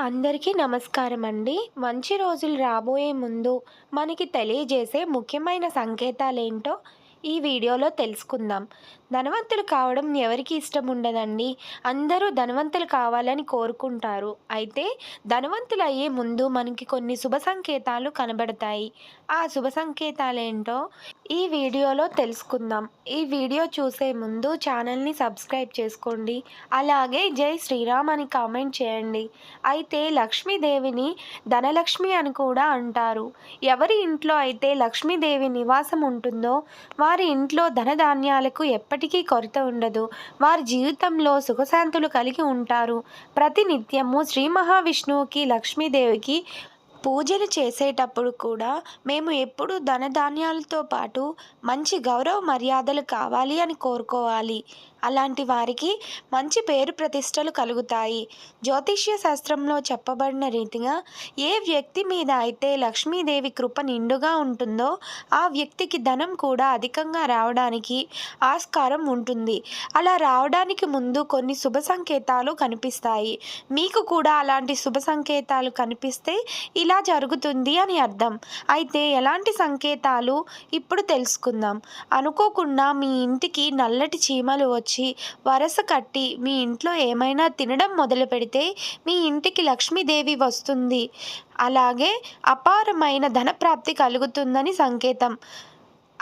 అందరికీ నమస్కారం అండి మంచి రోజులు రాబోయే ముందు మనకి తెలియజేసే ముఖ్యమైన సంకేతాలేంటో ఈ వీడియోలో తెలుసుకుందాం. ధనవంతులు కావడం ఎవరికి ఇష్టం ఉండదండి అందరూ ధనవంతులు కావాలని కోరుకుంటారు. అయితే ధనవంతులు అయ్యే ముందు మనకి కొన్ని శుభ సంకేతాలు కనబడతాయి. ఆ శుభ సంకేతాలేంటో ఈ వీడియోలో తెలుసుకుందాం. ఈ వీడియో చూసే ముందు ఛానల్ని సబ్స్క్రైబ్ చేసుకోండి. అలాగే జై శ్రీరామ్ అని కామెంట్ చేయండి. అయితే లక్ష్మీదేవిని ధనలక్ష్మి అని కూడా అంటారు. ఎవరి ఇంట్లో అయితే లక్ష్మీదేవి నివాసం ఉంటుందో వారి ఇంట్లో ధనధాన్యాలకు ఎప్పటికీ కొరత ఉండదు. వారి జీవితంలో సుఖశాంతులు కలిగి ఉంటారు. ప్రతినిత్యము శ్రీ మహావిష్ణువుకి లక్ష్మీదేవికి పూజలు చేసేటప్పుడు కూడా మేము ఎప్పుడు ధనధాన్యాలతో పాటు మంచి గౌరవ మర్యాదలు కావాలి అని కోరుకోవాలి. అలాంటి వారికి మంచి పేరు ప్రతిష్టలు కలుగుతాయి. జ్యోతిష్య శాస్త్రంలో చెప్పబడిన రీతిగా ఏ వ్యక్తి మీద అయితే లక్ష్మీదేవి కృప నిండుగా ఉంటుందో ఆ వ్యక్తికి ధనం కూడా అధికంగా రావడానికి ఆస్కారం ఉంటుంది. అలా రావడానికి ముందు కొన్ని శుభ సంకేతాలు కనిపిస్తాయి. మీకు కూడా అలాంటి శుభ సంకేతాలు కనిపిస్తే ఇలా జరుగుతుంది అని అర్థం. అయితే ఎలాంటి సంకేతాలు? ఇప్పుడు తెలుసుకుందాం. అనుకోకుండా మీ ఇంటికి నల్లటి చీమలు వచ్చి వచ్చి వరస కట్టి మీ ఇంట్లో ఏమైనా తినడం మొదలు పెడితే మీ ఇంటికి లక్ష్మీదేవి వస్తుంది. అలాగే అపారమైన ధనప్రాప్తి కలుగుతుందని సంకేతం.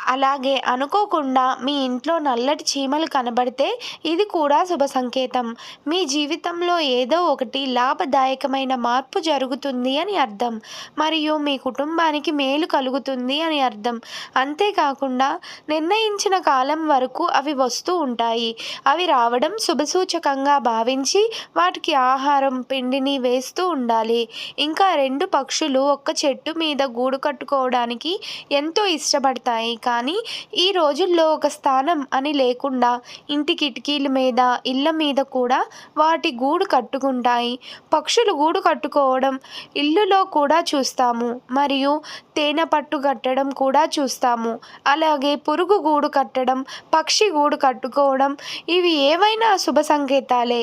అలాగే అనుకోకుండా మీ ఇంట్లో నల్లటి చీమలు కనబడితే ఇది కూడా శుభ సంకేతం. మీ జీవితంలో ఏదో ఒకటి లాభదాయకమైన మార్పు జరుగుతుంది అని అర్థం. మరియు మీ కుటుంబానికి మేలు కలుగుతుంది అని అర్థం. అంతేకాకుండా నిర్ణయించిన కాలం వరకు అవి వస్తూ ఉంటాయి. అవి రావడం శుభసూచకంగా భావించి వాటికి ఆహారం పిండిని వేస్తూ ఉండాలి. ఇంకా రెండు పక్షులు ఒక్క చెట్టు మీద గూడు కట్టుకోవడానికి ఎంతో ఇష్టపడతాయి. కానీ ఈ రోజుల్లో ఒక స్థానం అని లేకుండా ఇంటి కిటికీల మీద ఇళ్ళ మీద కూడా వాటి గూడు కట్టుకుంటాయి. పక్షులు గూడు కట్టుకోవడం ఇల్లులో కూడా చూస్తాము. మరియు తేనె పట్టు కట్టడం కూడా చూస్తాము. అలాగే పురుగు గూడు కట్టడం పక్షి గూడు కట్టుకోవడం ఇవి ఏవైనా శుభ సంకేతాలే.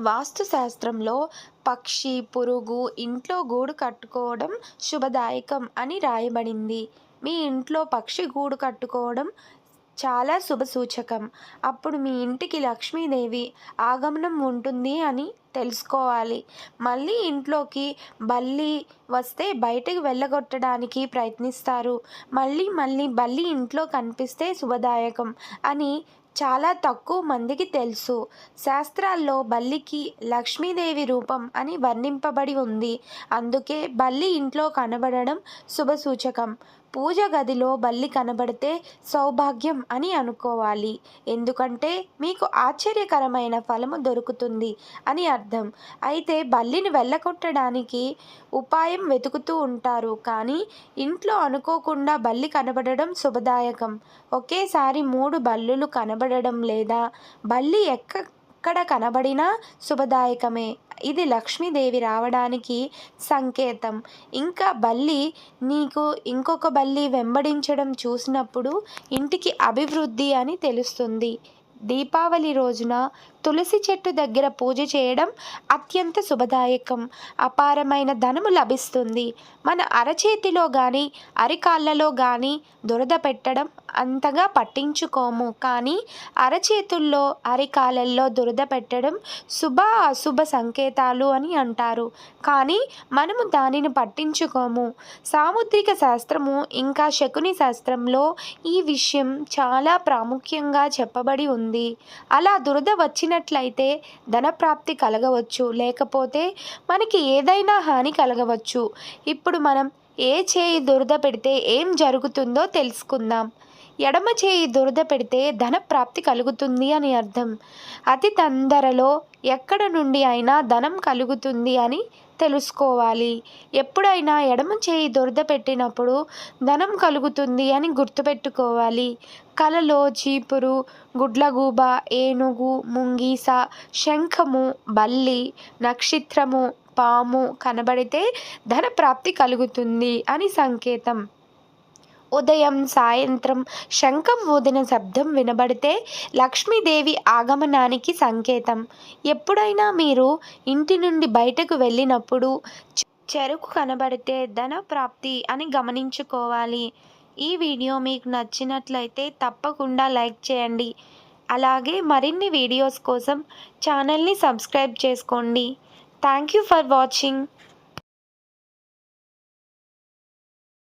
వాస్తు శాస్త్రంలో పక్షి పురుగు ఇంట్లో గూడు కట్టుకోవడం శుభదాయకం అని రాయబడింది. మీ ఇంట్లో పక్షి గూడు కట్టుకోవడం చాలా శుభ సూచకం అప్పుడు మీ ఇంటికి లక్ష్మీదేవి ఆగమనం ఉంటుంది అని తెలుసుకోవాలి. మళ్ళీ ఇంట్లోకి బల్లి వస్తే బయటకు వెళ్ళగొట్టడానికి ప్రయత్నిస్తారు. మళ్ళీ మళ్ళీ బల్లి ఇంట్లో కనిపిస్తే శుభదాయకం అని చాలా తక్కువ మందికి తెలుసు. శాస్త్రాల్లో బల్లికి లక్ష్మీదేవి రూపం అని వర్ణింపబడి ఉంది. అందుకే బల్లి ఇంట్లో కనబడడం శుభసూచకం. పూజ గదిలో బల్లి కనబడితే సౌభాగ్యం అని అనుకోవాలి. ఎందుకంటే మీకు ఆశ్చర్యకరమైన ఫలము దొరుకుతుంది అని అర్థం. అయితే బల్లిని వెళ్ళగొట్టడానికి ఉపాయం వెతుకుతూ ఉంటారు. కానీ ఇంట్లో అనుకోకుండా బల్లి కనబడడం శుభదాయకం. ఒకేసారి మూడు బల్లులు కనబడడం లేదా బల్లి ఎక్క ఎక్కడ కనబడినా శుభదాయకమే. ఇది లక్ష్మీదేవి రావడానికి సంకేతం. ఇంకా బల్లి నీకు ఇంకొక బల్లి వెంబడించడం చూసినప్పుడు ఇంటికి అభివృద్ధి అని తెలుస్తుంది. దీపావళి రోజున తులసి చెట్టు దగ్గర పూజ చేయడం అత్యంత శుభదాయకం. అపారమైన ధనము లభిస్తుంది. మన అరచేతిలో కానీ అరికాళ్ళలో కానీ దురద పెట్టడం అంతగా పట్టించుకోము. కానీ అరచేతుల్లో అరికాలల్లో దురద పెట్టడం శుభ అశుభ సంకేతాలు అని అంటారు. కానీ మనము దానిని పట్టించుకోము. సాముద్రిక శాస్త్రము ఇంకా శకుని శాస్త్రంలో ఈ విషయం చాలా ప్రాముఖ్యంగా చెప్పబడి ఉంది. అలా దురద వచ్చిన వచ్చినట్లయితే ధనప్రాప్తి కలగవచ్చు. లేకపోతే మనకి ఏదైనా హాని కలగవచ్చు. ఇప్పుడు మనం ఏ చేయి దురద పెడితే ఏం జరుగుతుందో తెలుసుకుందాం. ఎడమ చేయి దురద పెడితే ధన ప్రాప్తి కలుగుతుంది అని అర్థం. అతి తొందరలో ఎక్కడ నుండి అయినా ధనం కలుగుతుంది అని తెలుసుకోవాలి. ఎప్పుడైనా ఎడమ చేయి దురద పెట్టినప్పుడు ధనం కలుగుతుంది అని గుర్తుపెట్టుకోవాలి. కలలో చీపురు గుడ్లగూబ ఏనుగు ముంగీస శంఖము బల్లి నక్షత్రము పాము కనబడితే ధన ప్రాప్తి కలుగుతుంది అని సంకేతం. ఉదయం సాయంత్రం శంఖం ఊదిన శబ్దం వినబడితే లక్ష్మీదేవి ఆగమనానికి సంకేతం. ఎప్పుడైనా మీరు ఇంటి నుండి బయటకు వెళ్ళినప్పుడు చె- చెరుకు కనబడితే ధన ప్రాప్తి అని గమనించుకోవాలి. ఈ వీడియో మీకు నచ్చినట్లయితే తప్పకుండా లైక్ చేయండి. అలాగే మరిన్ని వీడియోస్ కోసం ఛానల్ని సబ్స్క్రైబ్ చేసుకోండి. Thank you for watching.